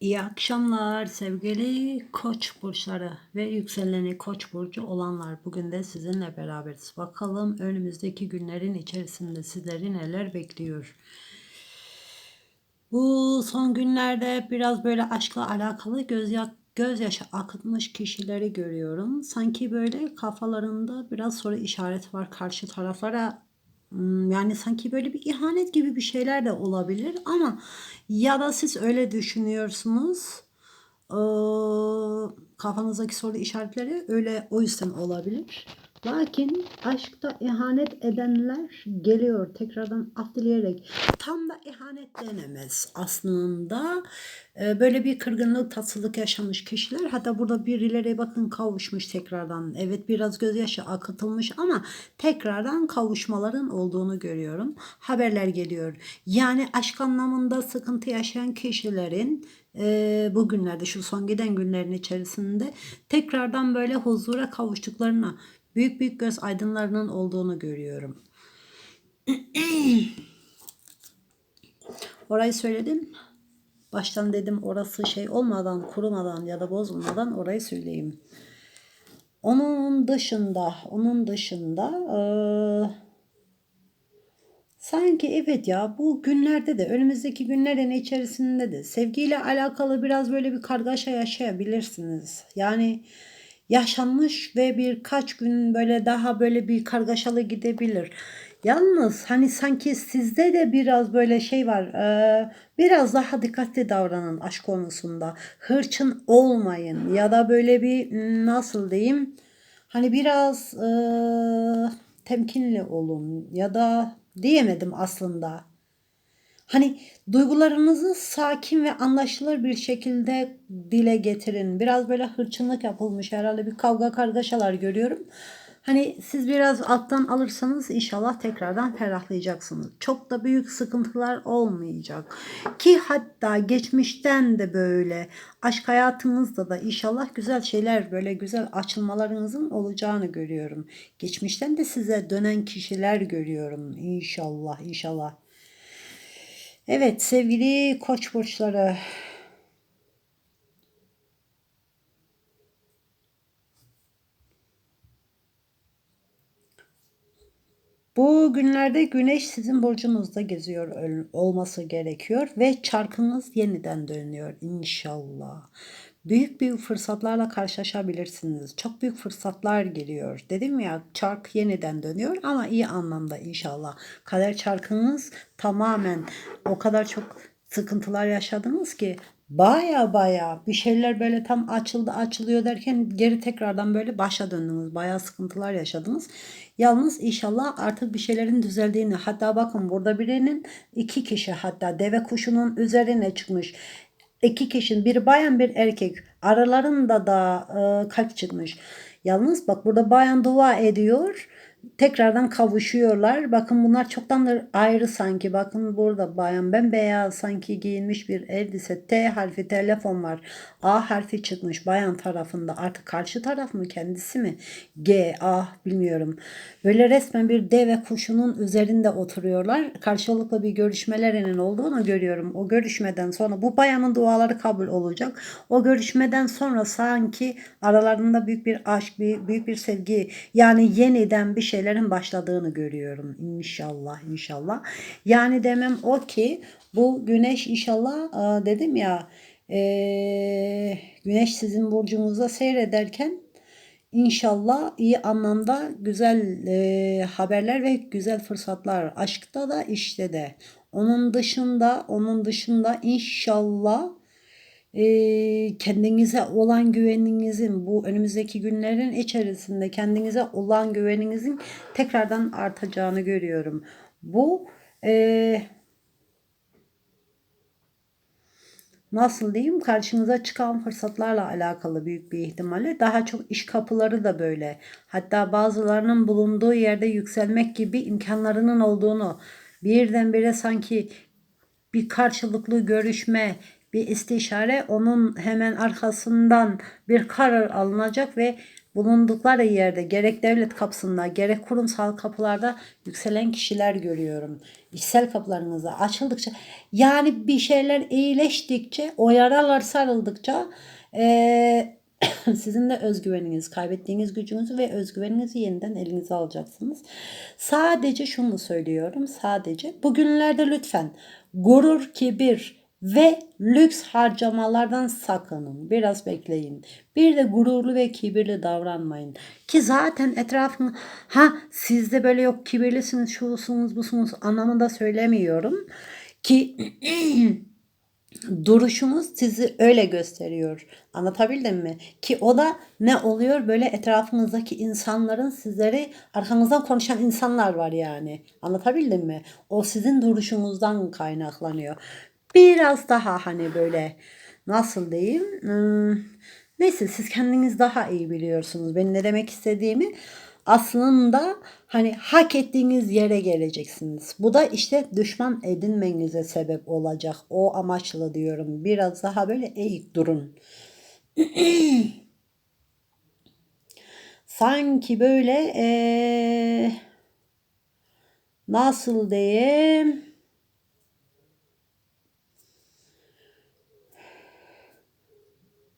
İyi akşamlar sevgili koç burçları ve yükseleni koç burcu olanlar. Bugün de sizinle beraberiz. Bakalım önümüzdeki günlerin içerisinde sizleri neler bekliyor. Bu son günlerde biraz böyle aşkla alakalı gözya gözyaşı akıtmış kişileri görüyorum. Sanki böyle kafalarında biraz soru işareti var karşı taraflara Yani sanki böyle bir ihanet gibi bir şeyler de olabilir ama ya da siz öyle düşünüyorsunuz. Kafanızdaki soru işaretleri öyle o yüzden olabilir. Lakin aşkta ihanet edenler geliyor tekrardan af dileyerek. Tam da ihanet denemez aslında. Ee, böyle bir kırgınlık, tatsızlık yaşamış kişiler. Hatta burada birileri bakın kavuşmuş tekrardan. Evet biraz gözyaşı akıtılmış ama tekrardan kavuşmaların olduğunu görüyorum. Haberler geliyor. Yani aşk anlamında sıkıntı yaşayan kişilerin e, bugünlerde şu son giden günlerin içerisinde tekrardan böyle huzura kavuştuklarına büyük büyük göz aydınlarının olduğunu görüyorum. Orayı söyledim. Baştan dedim orası şey olmadan, kurumadan ya da bozulmadan orayı söyleyeyim. Onun dışında, onun dışında eee, sanki evet ya bu günlerde de önümüzdeki günlerin içerisinde de sevgiyle alakalı biraz böyle bir kargaşa yaşayabilirsiniz. Yani yaşanmış ve birkaç gün böyle daha böyle bir kargaşalı gidebilir. Yalnız hani sanki sizde de biraz böyle şey var. e, biraz daha dikkatli davranın aşk konusunda. Hırçın olmayın ya da böyle bir nasıl diyeyim? Hani biraz e, temkinli olun ya da diyemedim aslında. Hani duygularınızı sakin ve anlaşılır bir şekilde dile getirin. Biraz böyle hırçınlık yapılmış herhalde bir kavga kargaşalar görüyorum. Hani siz biraz alttan alırsanız inşallah tekrardan ferahlayacaksınız. Çok da büyük sıkıntılar olmayacak. Ki hatta geçmişten de böyle aşk hayatınızda da inşallah güzel şeyler böyle güzel açılmalarınızın olacağını görüyorum. Geçmişten de size dönen kişiler görüyorum. İnşallah inşallah. Evet sevgili koç burçları. Bu günlerde güneş sizin burcunuzda geziyor ol- olması gerekiyor ve çarkınız yeniden dönüyor inşallah. Büyük büyük fırsatlarla karşılaşabilirsiniz. Çok büyük fırsatlar geliyor. Dedim ya çark yeniden dönüyor ama iyi anlamda inşallah. Kader çarkınız tamamen o kadar çok sıkıntılar yaşadınız ki baya baya bir şeyler böyle tam açıldı açılıyor derken geri tekrardan böyle başa döndünüz. Baya sıkıntılar yaşadınız. Yalnız inşallah artık bir şeylerin düzeldiğini hatta bakın burada birinin iki kişi hatta deve kuşunun üzerine çıkmış. İki kişinin bir bayan bir erkek aralarında da e, kalp çıkmış. Yalnız bak burada bayan dua ediyor. Tekrardan kavuşuyorlar. Bakın bunlar çoktandır ayrı sanki. Bakın burada bayan bembeyaz sanki giyinmiş bir elbise. T harfi telefon var. A harfi çıkmış bayan tarafında. Artık karşı taraf mı kendisi mi? G, A bilmiyorum. Böyle resmen bir deve kuşunun üzerinde oturuyorlar. Karşılıklı bir görüşmelerinin olduğunu görüyorum. O görüşmeden sonra bu bayanın duaları kabul olacak. O görüşmeden sonra sanki aralarında büyük bir aşk, büyük bir sevgi yani yeniden bir şeylerin başladığını görüyorum. İnşallah, inşallah. Yani demem o ki bu güneş inşallah aa, dedim ya eee, güneş sizin burcunuzda seyrederken İnşallah iyi anlamda güzel e, haberler ve güzel fırsatlar aşkta da işte de. Onun dışında onun dışında inşallah e, kendinize olan güveninizin bu önümüzdeki günlerin içerisinde kendinize olan güveninizin tekrardan artacağını görüyorum. Bu e, nasıl diyeyim? Karşınıza çıkan fırsatlarla alakalı büyük bir ihtimalle. Daha çok iş kapıları da böyle. Hatta bazılarının bulunduğu yerde yükselmek gibi imkanlarının olduğunu birdenbire sanki bir karşılıklı görüşme bir istişare onun hemen arkasından bir karar alınacak ve bulundukları yerde gerek devlet kapısında gerek kurumsal kapılarda yükselen kişiler görüyorum. İçsel kapılarınızda açıldıkça yani bir şeyler iyileştikçe o yaralar sarıldıkça eee, sizin de özgüveniniz, kaybettiğiniz gücünüzü ve özgüveninizi yeniden elinize alacaksınız. Sadece şunu söylüyorum, sadece bugünlerde lütfen gurur, kibir ve lüks harcamalardan sakının. Biraz bekleyin. Bir de gururlu ve kibirli davranmayın. Ki zaten etrafın ha sizde böyle yok kibirlisiniz, şusunuz, busunuz anlamında söylemiyorum. Ki duruşunuz sizi öyle gösteriyor. Anlatabildim mi? Ki o da ne oluyor? Böyle etrafınızdaki insanların sizleri arkanızdan konuşan insanlar var yani. Anlatabildim mi? O sizin duruşunuzdan kaynaklanıyor. Biraz daha hani böyle nasıl diyeyim? Hmm, neyse siz kendiniz daha iyi biliyorsunuz. Ben ne demek istediğimi aslında hani hak ettiğiniz yere geleceksiniz. Bu da işte düşman edinmenize sebep olacak. O amaçla diyorum. Biraz daha böyle eğik durun. Sanki böyle eee, nasıl diyeyim?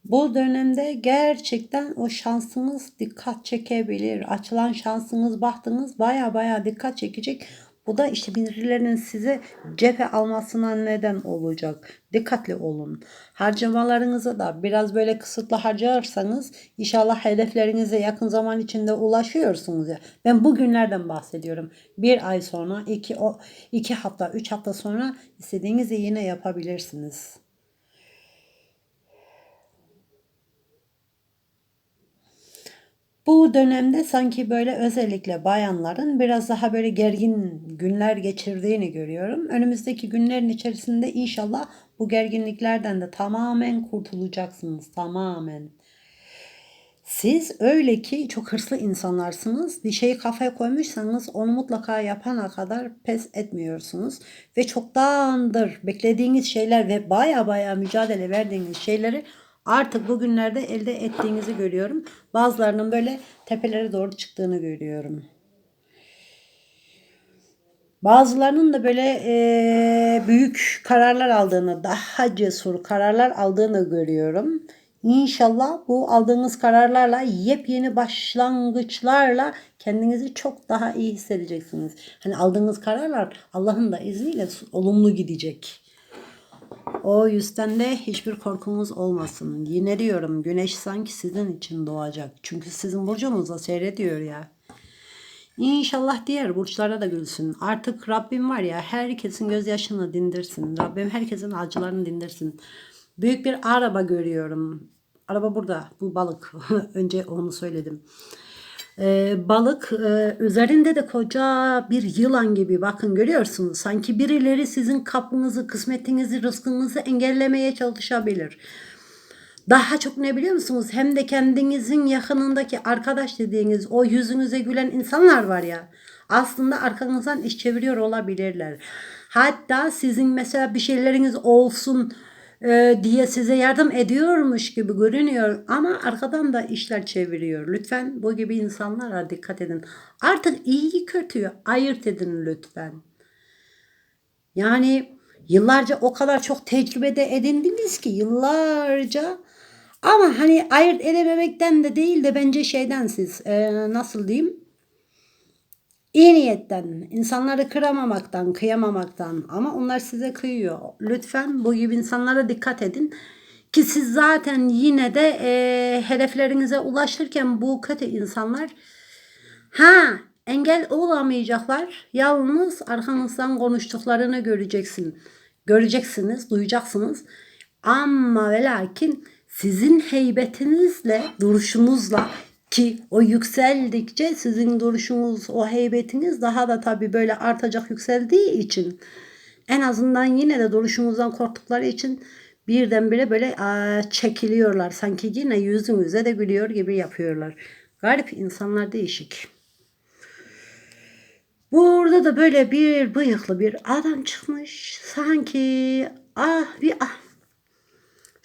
Bu dönemde gerçekten o şansınız dikkat çekebilir. Açılan şansınız, bahtınız baya baya dikkat çekecek. Bu da işte birilerinin size cephe almasına neden olacak. Dikkatli olun. Harcamalarınızı da biraz böyle kısıtlı harcarsanız inşallah hedeflerinize yakın zaman içinde ulaşıyorsunuz ya. Ben bugünlerden bahsediyorum. Bir ay sonra, iki, iki hafta, üç hafta sonra istediğinizi yine yapabilirsiniz. Bu dönemde sanki böyle özellikle bayanların biraz daha böyle gergin günler geçirdiğini görüyorum. Önümüzdeki günlerin içerisinde inşallah bu gerginliklerden de tamamen kurtulacaksınız. Tamamen. Siz öyle ki çok hırslı insanlarsınız. Bir şeyi kafaya koymuşsanız onu mutlaka yapana kadar pes etmiyorsunuz. Ve çoktandır beklediğiniz şeyler ve baya baya mücadele verdiğiniz şeyleri artık bugünlerde elde ettiğinizi görüyorum. Bazılarının böyle tepelere doğru çıktığını görüyorum. Bazılarının da böyle e, büyük kararlar aldığını, daha cesur kararlar aldığını görüyorum. İnşallah bu aldığınız kararlarla yepyeni başlangıçlarla kendinizi çok daha iyi hissedeceksiniz. Hani aldığınız kararlar Allah'ın da izniyle olumlu gidecek. O yüzden de hiçbir korkumuz olmasın. Yine diyorum güneş sanki sizin için doğacak. Çünkü sizin burcunuzda seyrediyor ya. İnşallah diğer burçlara da gülsün. Artık Rabbim var ya herkesin gözyaşını dindirsin. Rabbim herkesin acılarını dindirsin. Büyük bir araba görüyorum. Araba burada. Bu balık. Önce onu söyledim. Ee, balık e, üzerinde de koca bir yılan gibi bakın görüyorsunuz. Sanki birileri sizin kapınızı, kısmetinizi, rızkınızı engellemeye çalışabilir. Daha çok ne biliyor musunuz? Hem de kendinizin yakınındaki arkadaş dediğiniz o yüzünüze gülen insanlar var ya. Aslında arkanızdan iş çeviriyor olabilirler. Hatta sizin mesela bir şeyleriniz olsun e, diye size yardım ediyormuş gibi görünüyor ama arkadan da işler çeviriyor. Lütfen bu gibi insanlara dikkat edin. Artık iyiyi kötüyü ayırt edin lütfen. Yani yıllarca o kadar çok tecrübede edindiniz ki yıllarca ama hani ayırt edememekten de değil de bence şeyden siz e, nasıl diyeyim İyi niyetten, insanları kıramamaktan, kıyamamaktan ama onlar size kıyıyor. Lütfen bu gibi insanlara dikkat edin. Ki siz zaten yine de e, hedeflerinize ulaşırken bu kötü insanlar ha engel olamayacaklar. Yalnız arkanızdan konuştuklarını göreceksin. Göreceksiniz, duyacaksınız. Ama ve lakin sizin heybetinizle, duruşunuzla ki o yükseldikçe sizin duruşunuz, o heybetiniz daha da tabii böyle artacak yükseldiği için en azından yine de duruşunuzdan korktukları için birdenbire böyle çekiliyorlar. Sanki yine yüzünüze de gülüyor gibi yapıyorlar. Garip insanlar değişik. Burada da böyle bir bıyıklı bir adam çıkmış. Sanki ah bir ah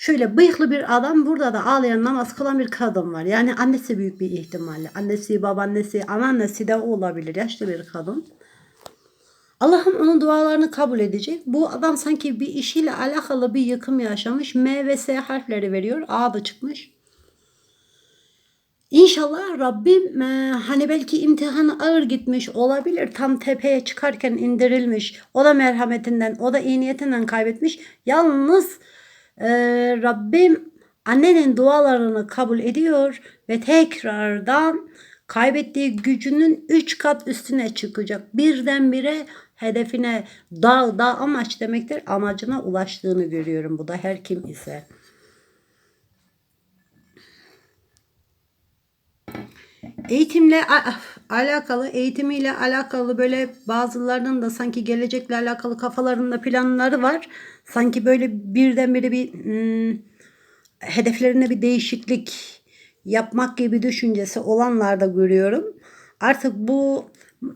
Şöyle bıyıklı bir adam burada da ağlayan namaz kılan bir kadın var. Yani annesi büyük bir ihtimalle. Annesi, babaannesi, anneannesi de olabilir. Yaşlı bir kadın. Allah'ım onun dualarını kabul edecek. Bu adam sanki bir işiyle alakalı bir yıkım yaşamış. M ve S harfleri veriyor. A da çıkmış. İnşallah Rabbim e, hani belki imtihanı ağır gitmiş olabilir. Tam tepeye çıkarken indirilmiş. O da merhametinden, o da iyi niyetinden kaybetmiş. Yalnız e, Rabbim annenin dualarını kabul ediyor ve tekrardan kaybettiği gücünün 3 kat üstüne çıkacak. Birdenbire hedefine dağ, dağ amaç demektir. Amacına ulaştığını görüyorum bu da her kim ise. Eğitimle alakalı, eğitimiyle alakalı böyle bazılarının da sanki gelecekle alakalı kafalarında planları var. Sanki böyle birdenbire bir hmm, hedeflerine bir değişiklik yapmak gibi düşüncesi olanlar da görüyorum. Artık bu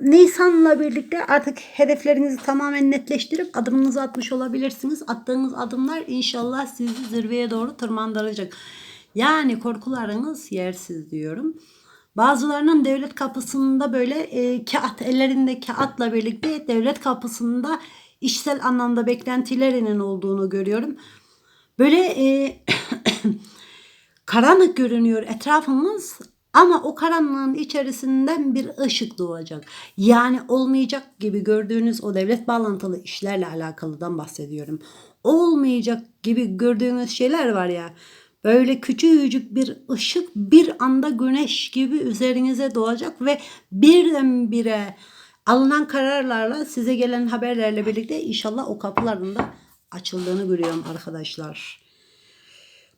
Nisan'la birlikte artık hedeflerinizi tamamen netleştirip adımınızı atmış olabilirsiniz. Attığınız adımlar inşallah sizi zirveye doğru tırmandıracak. Yani korkularınız yersiz diyorum. Bazılarının devlet kapısında böyle e, kağıt ellerinde kağıtla birlikte devlet kapısında işsel anlamda beklentilerinin olduğunu görüyorum. Böyle e, karanlık görünüyor etrafımız ama o karanlığın içerisinden bir ışık doğacak. Yani olmayacak gibi gördüğünüz o devlet bağlantılı işlerle alakalıdan bahsediyorum. Olmayacak gibi gördüğünüz şeyler var ya. Böyle küçücük bir ışık bir anda güneş gibi üzerinize doğacak ve birdenbire alınan kararlarla size gelen haberlerle birlikte inşallah o kapıların da açıldığını görüyorum arkadaşlar.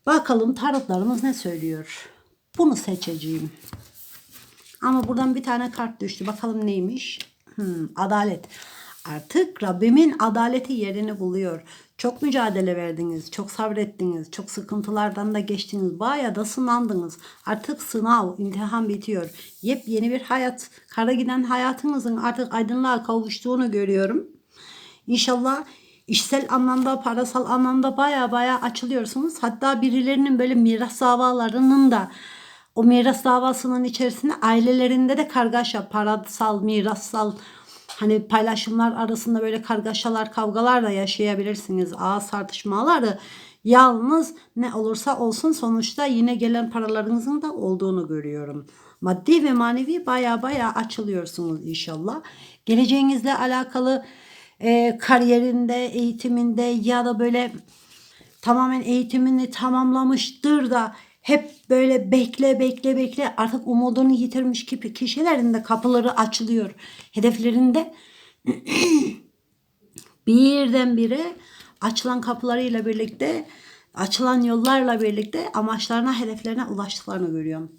Bakalım tarotlarımız ne söylüyor? Bunu seçeceğim. Ama buradan bir tane kart düştü. Bakalım neymiş? Hmm, adalet. Artık Rabbimin adaleti yerini buluyor. Çok mücadele verdiniz, çok sabrettiniz, çok sıkıntılardan da geçtiniz. Bayağı da sınandınız. Artık sınav, imtihan bitiyor. Yepyeni bir hayat, kara giden hayatınızın artık aydınlığa kavuştuğunu görüyorum. İnşallah işsel anlamda, parasal anlamda baya baya açılıyorsunuz. Hatta birilerinin böyle miras davalarının da o miras davasının içerisinde ailelerinde de kargaşa, parasal, mirassal hani paylaşımlar arasında böyle kargaşalar, kavgalar da yaşayabilirsiniz. Ağız tartışmaları. Yalnız ne olursa olsun sonuçta yine gelen paralarınızın da olduğunu görüyorum. Maddi ve manevi baya baya açılıyorsunuz inşallah. Geleceğinizle alakalı e, kariyerinde, eğitiminde ya da böyle tamamen eğitimini tamamlamıştır da hep böyle bekle bekle bekle artık umudunu yitirmiş gibi kişilerin de kapıları açılıyor. Hedeflerinde birdenbire açılan kapılarıyla birlikte açılan yollarla birlikte amaçlarına hedeflerine ulaştıklarını görüyorum.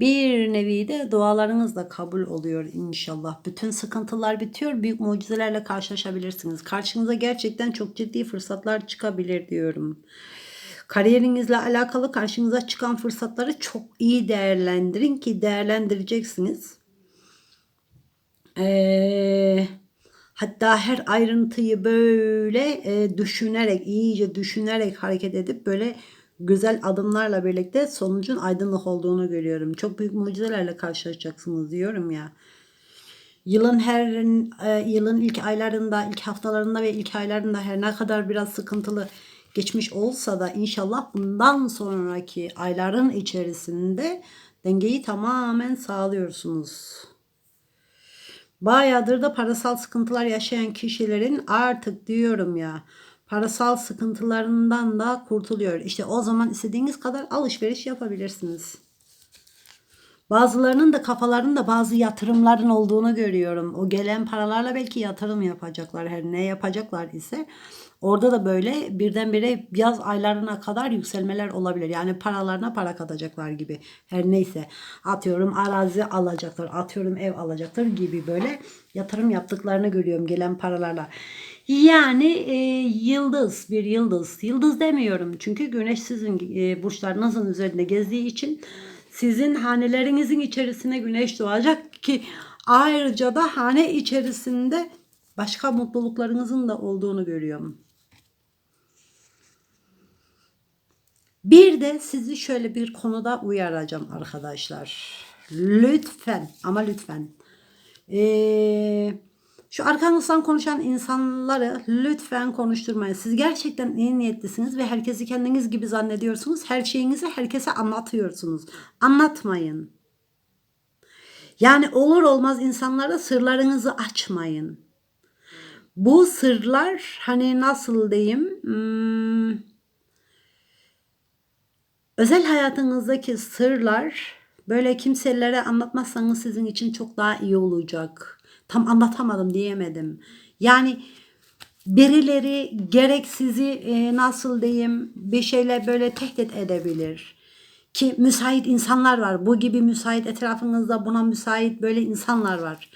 Bir nevi de dualarınız da kabul oluyor inşallah. Bütün sıkıntılar bitiyor. Büyük mucizelerle karşılaşabilirsiniz. Karşınıza gerçekten çok ciddi fırsatlar çıkabilir diyorum. Kariyerinizle alakalı karşınıza çıkan fırsatları çok iyi değerlendirin ki değerlendireceksiniz. Ee, hatta her ayrıntıyı böyle e, düşünerek, iyice düşünerek hareket edip böyle güzel adımlarla birlikte sonucun aydınlık olduğunu görüyorum. Çok büyük mucizelerle karşılaşacaksınız diyorum ya. Yılın her e, yılın ilk aylarında, ilk haftalarında ve ilk aylarında her ne kadar biraz sıkıntılı geçmiş olsa da inşallah bundan sonraki ayların içerisinde dengeyi tamamen sağlıyorsunuz. Bayağıdır da parasal sıkıntılar yaşayan kişilerin artık diyorum ya parasal sıkıntılarından da kurtuluyor. İşte o zaman istediğiniz kadar alışveriş yapabilirsiniz. Bazılarının da kafalarında bazı yatırımların olduğunu görüyorum. O gelen paralarla belki yatırım yapacaklar. Her ne yapacaklar ise orada da böyle birdenbire yaz aylarına kadar yükselmeler olabilir. Yani paralarına para katacaklar gibi. Her neyse atıyorum arazi alacaklar, atıyorum ev alacaklar gibi böyle yatırım yaptıklarını görüyorum gelen paralarla. Yani e, yıldız bir yıldız. Yıldız demiyorum çünkü güneş sizin e, burçlarınızın üzerinde gezdiği için sizin hanelerinizin içerisine güneş doğacak ki ayrıca da hane içerisinde başka mutluluklarınızın da olduğunu görüyorum. Bir de sizi şöyle bir konuda uyaracağım arkadaşlar. Lütfen ama lütfen. Ee, şu arkanızdan konuşan insanları lütfen konuşturmayın. Siz gerçekten iyi niyetlisiniz ve herkesi kendiniz gibi zannediyorsunuz. Her şeyinizi herkese anlatıyorsunuz. Anlatmayın. Yani olur olmaz insanlara sırlarınızı açmayın. Bu sırlar hani nasıl diyeyim? Hmm, özel hayatınızdaki sırlar böyle kimselere anlatmazsanız sizin için çok daha iyi olacak. Tam anlatamadım diyemedim. Yani birileri gerek sizi e, nasıl diyeyim bir şeyle böyle tehdit edebilir. Ki müsait insanlar var. Bu gibi müsait etrafınızda buna müsait böyle insanlar var.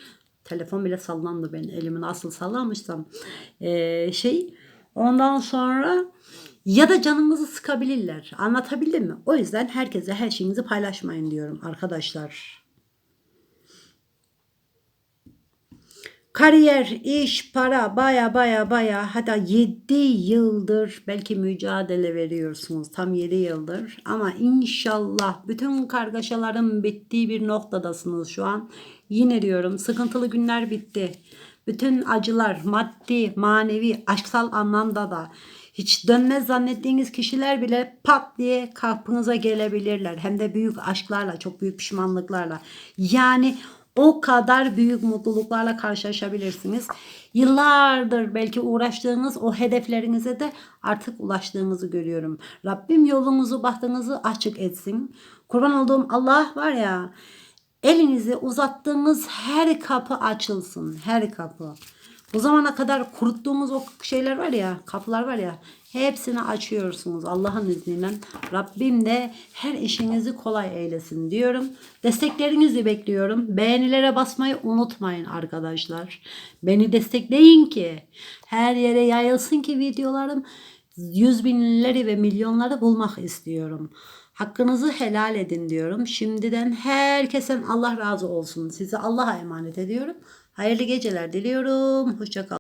Telefon bile sallandı ben elimi nasıl sallamışsam. Ee, şey ondan sonra ya da canınızı sıkabilirler. Anlatabildim mi? O yüzden herkese her şeyinizi paylaşmayın diyorum arkadaşlar. Kariyer, iş, para baya baya baya hatta 7 yıldır belki mücadele veriyorsunuz. Tam 7 yıldır ama inşallah bütün kargaşaların bittiği bir noktadasınız şu an. Yine diyorum sıkıntılı günler bitti. Bütün acılar maddi, manevi, aşksal anlamda da hiç dönmez zannettiğiniz kişiler bile pat diye kapınıza gelebilirler. Hem de büyük aşklarla, çok büyük pişmanlıklarla. Yani o kadar büyük mutluluklarla karşılaşabilirsiniz. Yıllardır belki uğraştığınız o hedeflerinize de artık ulaştığınızı görüyorum. Rabbim yolunuzu, bahtınızı açık etsin. Kurban olduğum Allah var ya, elinizi uzattığınız her kapı açılsın. Her kapı. Bu zamana kadar kuruttuğumuz o şeyler var ya, kapılar var ya, hepsini açıyorsunuz Allah'ın izniyle. Rabbim de her işinizi kolay eylesin diyorum. Desteklerinizi bekliyorum. Beğenilere basmayı unutmayın arkadaşlar. Beni destekleyin ki her yere yayılsın ki videolarım yüz binleri ve milyonları bulmak istiyorum. Hakkınızı helal edin diyorum. Şimdiden herkesten Allah razı olsun. Sizi Allah'a emanet ediyorum. Hayırlı geceler diliyorum. Hoşçakalın.